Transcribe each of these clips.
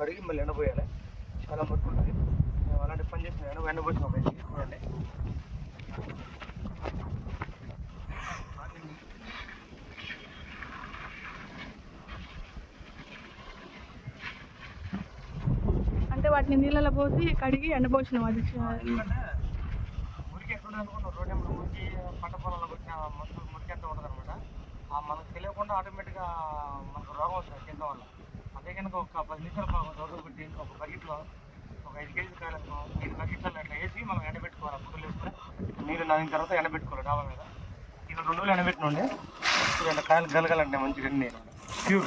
కడిగి మళ్ళీ ఎండపోయాలి చాలా మట్టి ఉంటుంది మేము అలాంటి పని చేసిన ఎండ ఎండపోసిన చూడండి. అంటే వాటిని నీళ్ళలో పోసి కడిగి ఎండపోసినాం అది. మురికి ఎక్కడ అనుకున్నాం రోడ్డు ఎప్పుడు మురికి పంట పొలంలో కొట్టిన మొత్తం మురికి అంతా ఉంటుంది అనమాట మనకు తెలియకుండా ఆటోమేటిక్గా మనకు రోగం వస్తుంది తినడం వల్ల. అంటే కనుక ఒక పది నిమిషాలు బాగా రోడ్డు పెట్టి ఒక బకెట్లో ఒక ఐదు కేజీలు కాయలకు ఐదు బకెట్లలో అట్లా వేసి మనం ఎండబెట్టుకోవాలి. పుట్టులు వేసుకుని నీళ్ళు నానిన తర్వాత ఎండబెట్టుకోవాలి. డాబా మీద. ఇలా రెండు రోజులు ఎండబెట్టినండి చూడండి కాయలు గలగాలంటే మంచిగా అన్ని ప్యూర్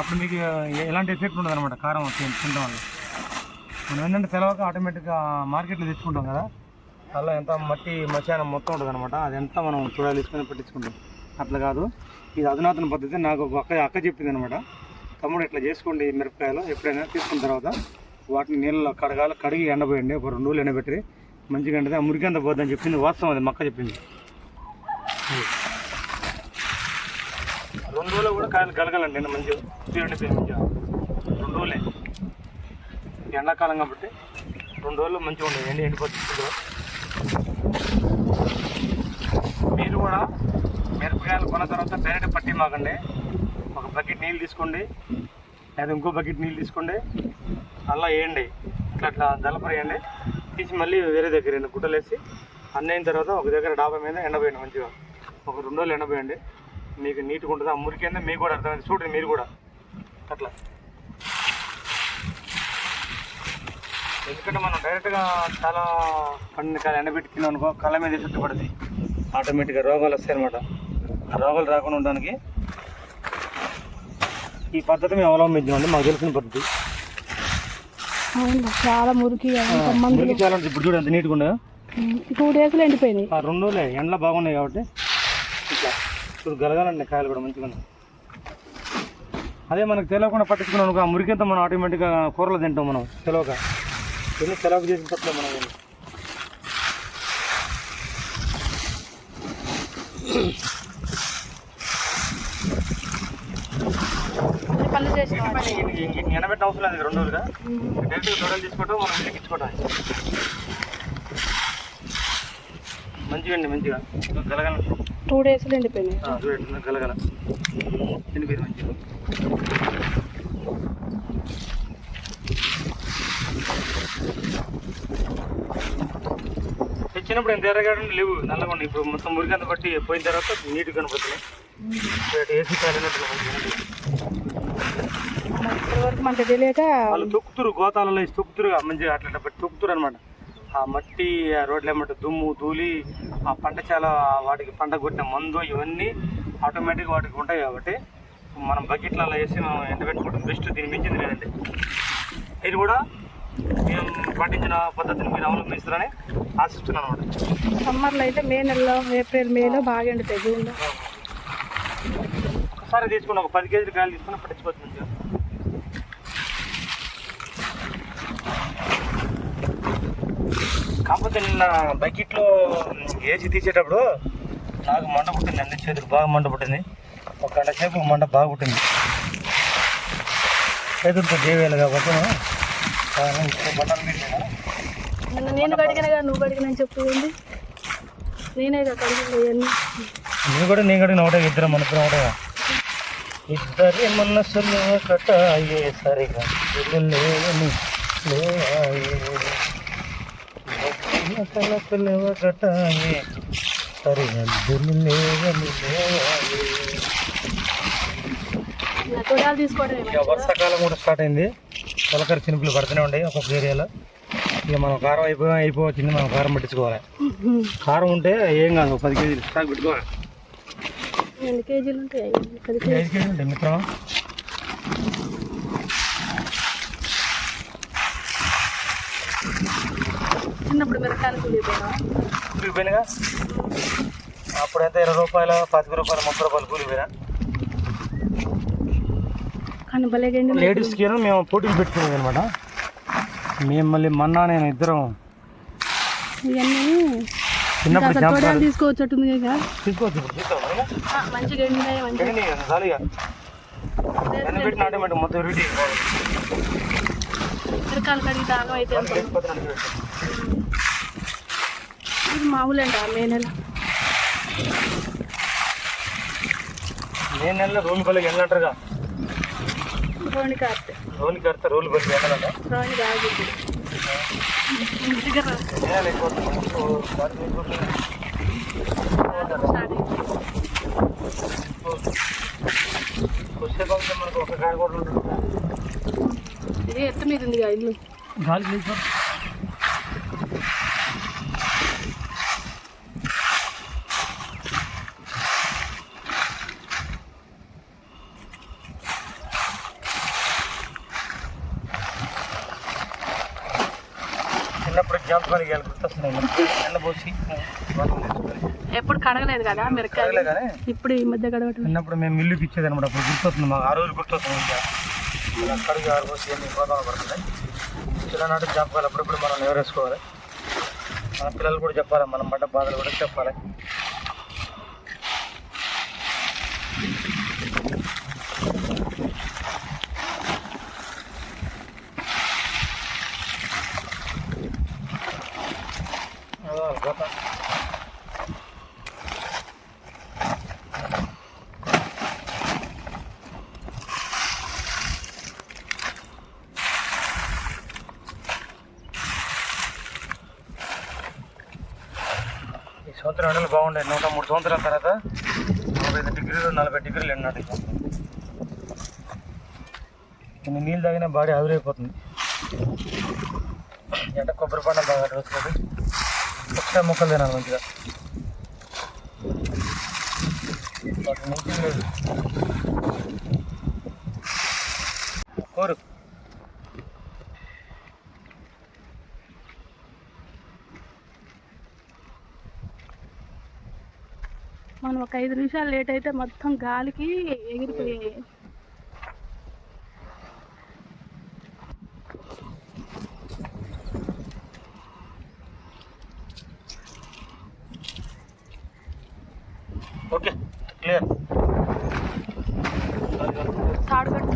అప్పుడు మీకు ఎలాంటి ఎఫెక్ట్ ఉండదు అనమాట కారం తినడం వల్ల మనం ఏంటంటే తెలవక ఆటోమేటిక్గా మార్కెట్లో తెచ్చుకుంటాం కదా. అలా ఎంత మట్టి మధ్యాహ్నం మొత్తం ఉంటుంది అనమాట అదంతా మనం చూడాలి తీసుకొని పట్టించుకుంటాం. అట్లా కాదు. ఇది అధునాతన పద్ధతి. నాకు ఒక అక్క అక్క చెప్పింది అనమాట తమ్ముడు ఇట్లా చేసుకోండి మిరపకాయలు ఎప్పుడైనా తీసుకున్న తర్వాత వాటిని నీళ్ళలో కడగాలి కడిగి ఎండబోయండి. ఒక రెండు రోజులు ఎండబెట్టి మంచిగా ఎండితే ఆ మురికి అంత పోద్దని చెప్పింది. వాస్తవం అది మక్క చెప్పింది. రెండు రోజులు కూడా కాయలు కలగాలండి నేను మంచిగా. తీరండి మంచిగా. రెండు రోజులే. ఎండాకాలం కాబట్టి రెండు రోజులు మంచిగా ఉండేది ఎండి ఎండిపోతుంది మీరు కూడా మిరపకాయలు కొన్న తర్వాత డైరెక్ట్ పట్టి మాకండి. ఒక బకెట్ నీళ్ళు తీసుకోండి. లేదా ఇంకో బకెట్ నీళ్ళు తీసుకోండి. అలా వేయండి. ఇట్లా అట్లా దళపరేయండి తీసి మళ్ళీ వేరే దగ్గర రెండు గుట్టలు వేసి అన్నీ అయిన తర్వాత ఒక దగ్గర డాబా మీద ఎండబోయండి మంచిగా. ఒక రెండు రోజులు ఎండపోయండి మీకు నీట్గా ఉంటుంది. ఆ మురికి మీకు కూడా అర్థమైంది. చూడండి మీరు కూడా. అట్లా. ఎందుకంటే మనం డైరెక్ట్గా చాలా పండిన కాలం ఎండబెట్టి తిన్నాం అనుకో కళ్ళ మీద ఎఫెక్ట్ పడుతుంది. ఆటోమేటిక్గా రోగాలు వస్తాయి అనమాట ఆ రోగాలు రాకుండా ఉండడానికి ఈ పద్ధతి మేము అవలంబించామండి మాకు తెలిసిన పద్ధతి. అవును? చాలా మురికి మురికి చాలా ఉంటుంది. ఇప్పుడు చూడు ఎంత నీట్గా ఉన్నాయో. టూ డేస్లో ఎండిపోయినాయి. ఆ రెండు రోజులే. ఎండలో బాగున్నాయి కాబట్టి ఇట్లా ఇప్పుడు గలగాలండి కాయలు కూడా మంచిగా ఉన్నాయి. అదే మనకు తెలియకుండా పట్టించుకున్నాం అనుకో ఆ మురికింత మనం ఆటోమేటిక్గా కూరలో తింటాం మనం తెలియక ఎన్ని తెలవక చేసిన తప్పలే మనం ఇవన్నీ. అన్ని పనులు అవసరం లేదు రెండు రోజులుగా. డైరెక్ట్గా తీసుకోవటం మనం మంచిగా అండి మంచిగా. గలగల. టూ డేస్లో ఎండిపోయినాయి. గలగల. పేరు మంచిగా. తెచ్చినప్పుడు ఎంత ఎర్రగా ఉండి లేవు నల్లగా ఉండి. ఇప్పుడు మొత్తం మురికంత బట్టి పోయిన తర్వాత నీట్గా కనపడుతున్నాయి. ఏసీ కాలినట్లు మంచిగా ఇప్పటివరకు మనకు తెలియక వాళ్ళు తొక్కుతురు గోతాలలో వేసి తొక్కుతురుగా మంచిగా అట్లా తొక్కుతురు అనమాట ఆ మట్టి ఆ రోడ్ల ఏమంటే దుమ్ము ధూళి ఆ పంట చాలా వాటికి పంట కొట్టిన మందు ఇవన్నీ ఆటోమేటిక్గా వాటికి ఉంటాయి కాబట్టి మనం బకెట్లలో వేసి మనం ఎండబెట్టుకోవడం బెస్ట్ దీని మించింది లేదండి. ఇది కూడా మేము పాటించిన పద్ధతిని మీరు అవలంబిస్తారని ఆశిస్తున్నాను అనమాట సమ్మర్లో అయితే మే నెలలో ఏప్రిల్ మేలో బాగా ఎండుతాయి జూన్లో. ఒకసారి తీసుకుని ఒక పది కేజీలు కాయలు తీసుకుని పట్టించుకోవచ్చు మంచిగా కాకపోతే నిన్న బకెట్లో ఏసీ తీసేటప్పుడు నాకు మంట పుట్టింది అన్ని చేతులు బాగా మంట పుట్టింది. ఒక గంట సేపు మంట బాగా పుట్టింది. చేతులతో దేవేయాలి కాబట్టి నేను నువ్వు నేనే కడిగిన నువ్వు కూడా నేను కూడా ఒకటే ఇద్దరు మన ఇద్దరం ఒకటే ఇద్దరి మనసులు ఒకట అయ్యే సరిగా. అయ్యే సరిగా లేవని ఇక వర్షాకాలం కూడా స్టార్ట్ అయింది. తొలకరి చినుకులు పడుతూనే ఉన్నాయి ఒక్కొక్క ఏరియాలో. ఇక మనం కారం అయిపోయి అయిపోవచ్చింది మనం కారం పట్టించుకోవాలి. కారం ఉంటే ఏం కాదు పది కేజీలు స్టాక్ పెట్టుకోవాలి. కేజీలు ఉంటాయి? ఐదు కేజీలు ఉంటాయి మిత్రం. చిన్నప్పుడు మిరకాయలు కూలిపోయినా కూలిపోయినగా అప్పుడైతే ఇరవై రూపాయలు పాతిక రూపాయలు ముప్పై రూపాయలు కూలిపోయినా కానీ భలే గండి లేడీస్కి మేము పోటీలు పెట్టుకునేది అనమాట మేము మళ్ళీ మొన్న నేను ఇద్దరం ఇవన్నీ చిన్నప్పుడు కదా. తీసుకోవచ్చు మంచిగా ఎండినాయి ఆటోమేటిక్ మొత్తం మిరకాయలు కడిగి అయితే. ఇది మామూలు అండి మే నెల. మే నెలలో రోలు బలి ఎండంటారుగా రోని కార్తె. రోలు కడితే రోలు బలి ఎండాలంటే రోని కాదు. మనకు. ఒక కూడా ఉంటుంది. ఇది ఎత్తు మీద ఉంది ఇల్లు. గాలి జ్ఞాపకాలు ఇవాళ గుర్తొస్తున్నాయి. మనకి. ఎండ పోసి వాటర్ తీసుకొని. ఎప్పుడు కడగలేదు కదా మిరకాయలు ఇప్పుడు ఈ మధ్య కడగటం. చిన్నప్పుడు మేము మిల్లుకి ఇచ్చేది అనమాట అప్పుడు గుర్తొస్తుంది మాకు. ఆ రోజు గుర్తొస్తుంది ఇలా కడిగి ఆరుపోసి ఎన్ని గోదావరి పడుతున్నాయి. చిన్ననాటి జ్ఞాపకాలు అప్పుడప్పుడు మనం నెవరేసుకోవాలి. మన పిల్లలు కూడా చెప్పాలి మనం పడ్డ బాధలు కూడా చెప్పాలి. అదో ఈ సంవత్సరం ఎండలు బాగుండే నూట మూడు సంవత్సరాల తర్వాత నలభై ఐదు డిగ్రీలు నలభై డిగ్రీలు ఎండ కొన్ని నీళ్ళు తాగినా బాడీ ఆవిరైపోతుంది. ఎండ కొబ్బరి పండు బాగా వస్తుంది మొక్కలు తినాలి మంచిగా? కోరు. మనం ఒక ఐదు నిమిషాలు లేట్ అయితే మొత్తం గాలికి ఎగిరిపోయాయి. ఓకే క్లియర్ తాడు కట్టు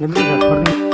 ఎందుకు